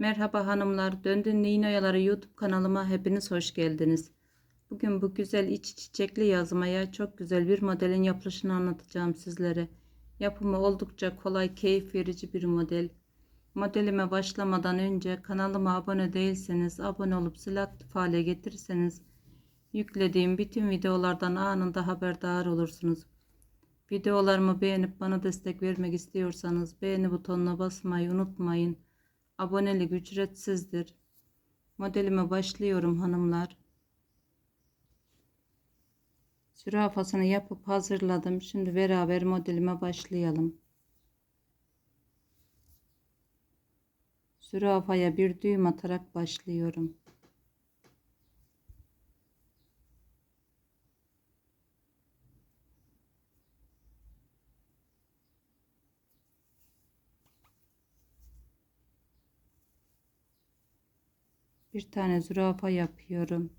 Merhaba hanımlar, Döndün Neyin Oyaları YouTube kanalıma hepiniz hoş geldiniz. Bugün bu güzel iç çiçekli yazmaya çok güzel bir modelin yapılışını anlatacağım sizlere. Yapımı oldukça kolay, keyif verici bir model. Modelime başlamadan önce kanalıma abone değilseniz abone olup zil aktif hale getirirseniz yüklediğim bütün videolardan anında haberdar olursunuz. Videolarımı beğenip bana destek vermek istiyorsanız beğeni butonuna basmayı unutmayın. Abonelik ücretsizdir. Modelime başlıyorum hanımlar. Zürafasını yapıp hazırladım. Şimdi beraber modelime başlayalım. Zürafaya bir düğüm atarak başlıyorum. Bir tane zürafa yapıyorum.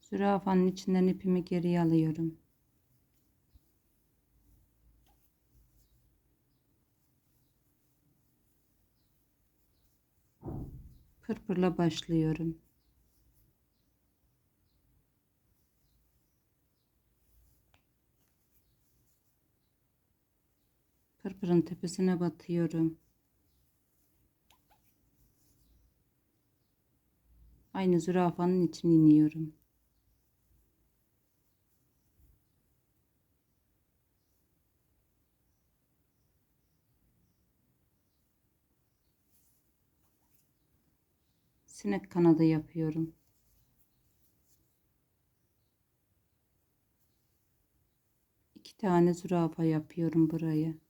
Zürafanın içinden ipimi geriye alıyorum. Pırpırla başlıyorum. Pırpırın tepesine batıyorum. Aynı zürafanın içine iniyorum. Sinek kanadı yapıyorum. İki tane zürafa yapıyorum buraya.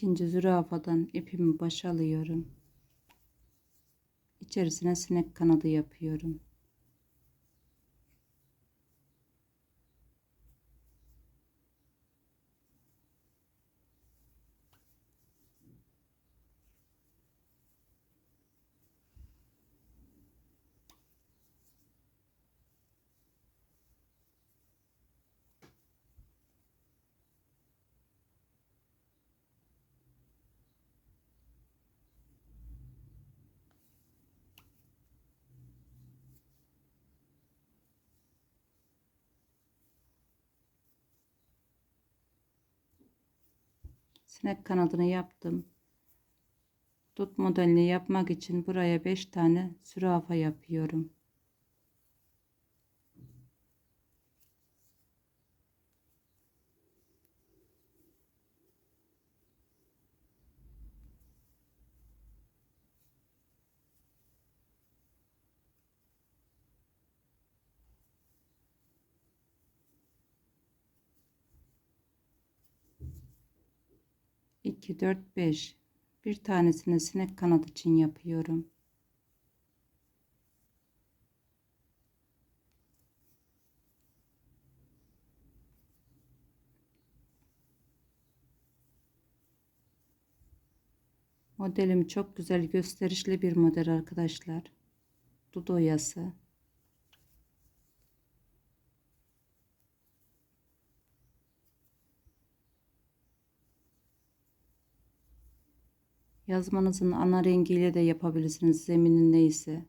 İkinci zürafadan ipimi başalıyorum. İçerisine sinek kanadı yapıyorum. Sinek kanadını yaptım. Dut modelini yapmak için buraya 5 tane zürafa yapıyorum. İki, dört, beş. Bir tanesini sinek kanat için yapıyorum. Modelim çok güzel gösterişli bir model arkadaşlar. Dudu oyası. Yazmanızın ana rengiyle de yapabilirsiniz. Zeminin neyse.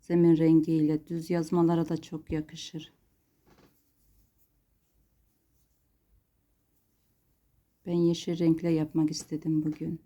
Zemin rengiyle düz yazmalara da çok yakışır. Ben yeşil renkle yapmak istedim bugün.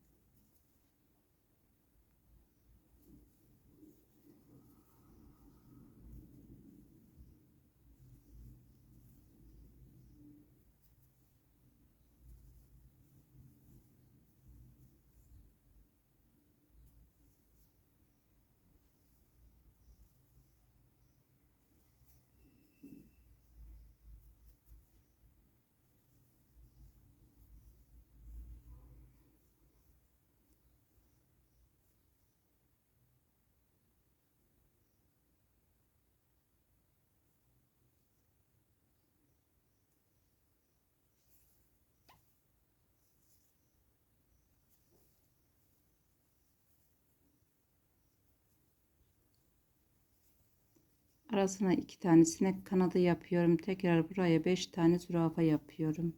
Arasına iki tane sinek kanadı yapıyorum. Tekrar buraya beş tane zürafa yapıyorum.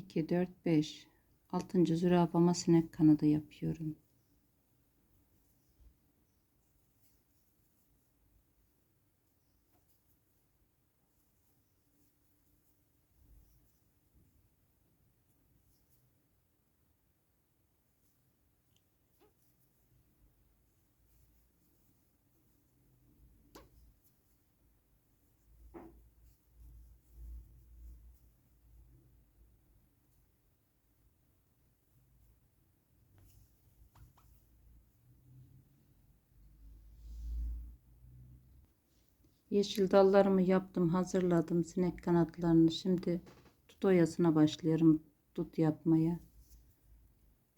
İki, dört, beş. Altıncı zürafama sinek kanadı yapıyorum. Yeşil dallarımı yaptım, hazırladım sinek kanatlarını. Şimdi tut oyasına başlıyorum tut yapmaya.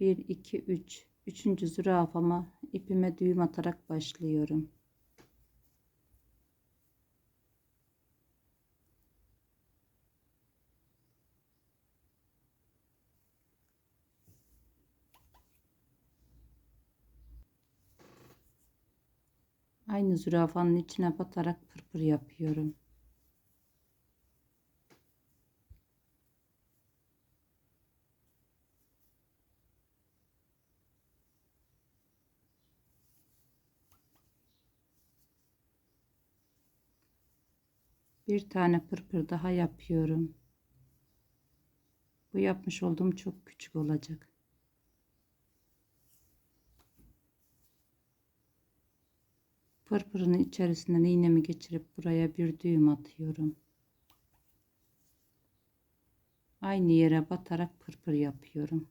1 2 3 üçüncü zürafama ipime düğüm atarak başlıyorum. Aynı zürafanın içine batarak pırpır yapıyorum. Bir tane pırpır daha yapıyorum. Bu yapmış olduğum çok küçük olacak. Pırpırın içerisinden iğnemi geçirip buraya bir düğüm atıyorum. Aynı yere batarak pırpır yapıyorum.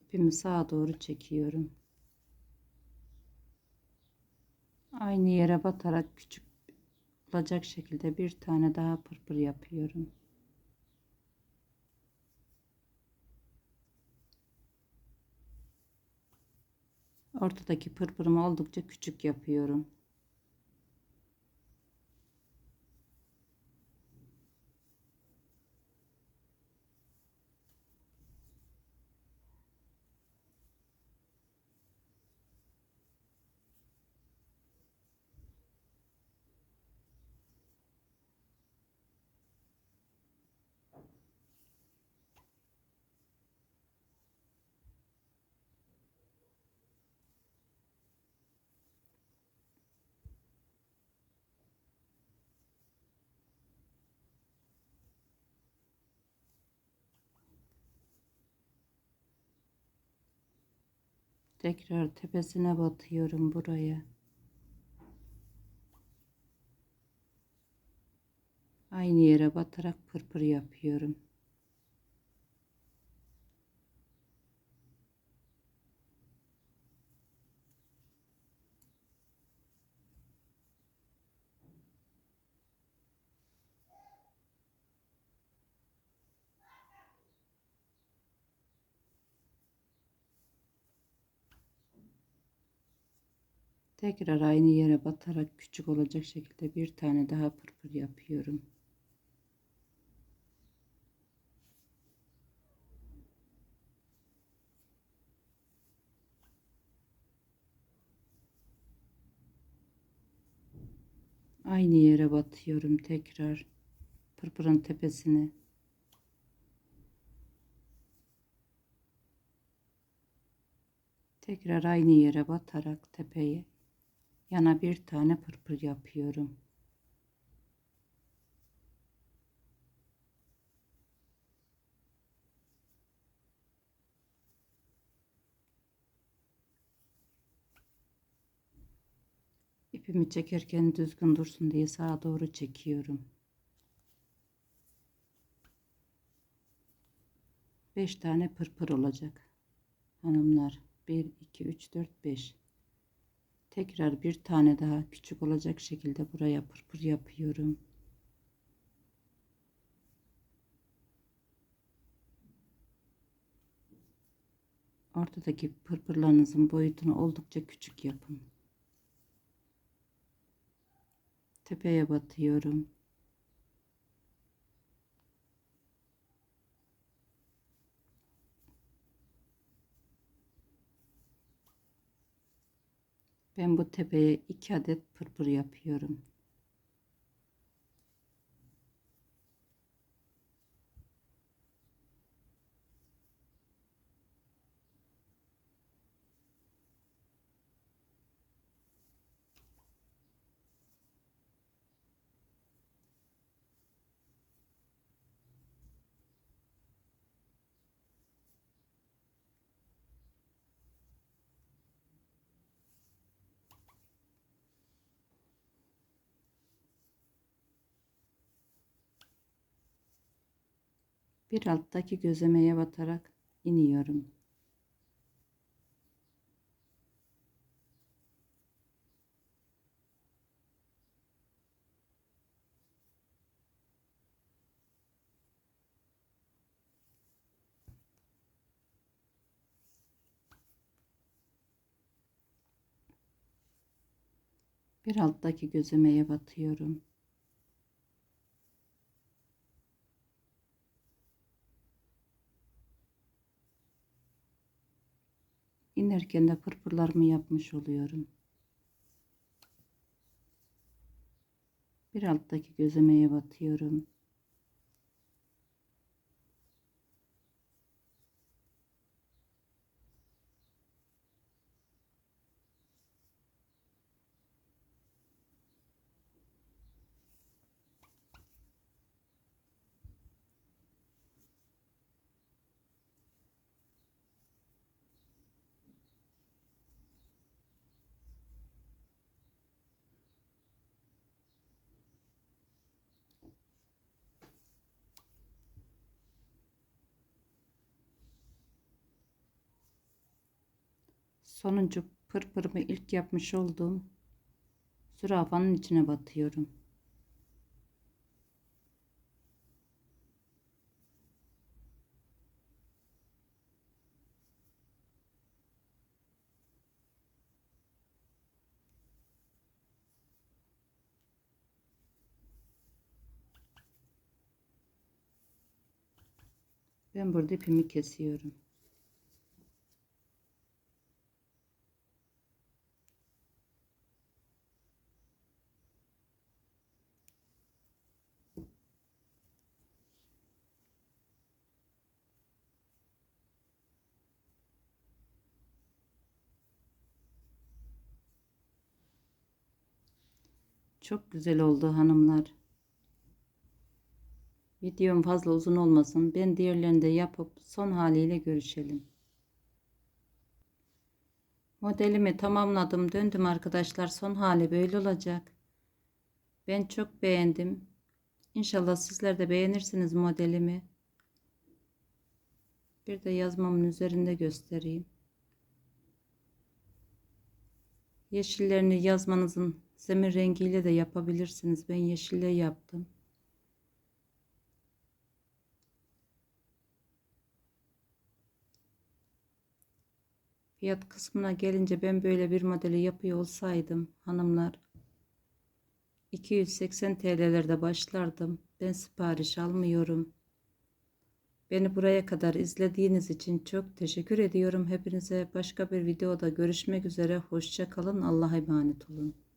İpimi sağa doğru çekiyorum. Aynı yere batarak küçük olacak şekilde bir tane daha pırpır yapıyorum. Ortadaki pırpırımı oldukça küçük yapıyorum. Tekrar tepesine batıyorum buraya. Aynı yere batarak pırpır yapıyorum. Tekrar aynı yere batarak küçük olacak şekilde bir tane daha pırpır yapıyorum. Aynı yere batıyorum tekrar pırpırın tepesine. Tekrar aynı yere batarak tepeye yana bir tane pırpır yapıyorum. İpimi çekerken düzgün dursun diye sağa doğru çekiyorum. 5 tane pırpır olacak. Hanımlar 1 2 3 4 5. Tekrar bir tane daha küçük olacak şekilde buraya pırpır yapıyorum. Ortadaki pırpırlarınızın boyutunu oldukça küçük yapın. Tepeye batıyorum. Ben bu tepeye iki adet pırpır yapıyorum. Bir alttaki gözlemeye batarak iniyorum. Bir alttaki gözlemeye batıyorum. İnerken de pırpırlarımı yapmış oluyorum. Bir alttaki gözlemeye batıyorum. Sonuncu pırpırımı ilk yapmış olduğum zürafanın içine batıyorum. Ben burada ipimi kesiyorum. Çok güzel oldu hanımlar. Videom fazla uzun olmasın. Ben diğerlerini de yapıp son haliyle görüşelim. Modelimi tamamladım. Döndüm arkadaşlar. Son hali böyle olacak. Ben çok beğendim. İnşallah sizler de beğenirsiniz modelimi. Bir de yazmamın üzerinde göstereyim. Yeşillerini yazmanızın zemin rengiyle de yapabilirsiniz. Ben yeşille yaptım. Fiyat kısmına gelince ben böyle bir modeli yapıyor olsaydım hanımlar 280 TL'lerde başlardım. Ben sipariş almıyorum. Beni buraya kadar izlediğiniz için çok teşekkür ediyorum. Hepinize başka bir videoda görüşmek üzere. Hoşça kalın. Allah'a emanet olun.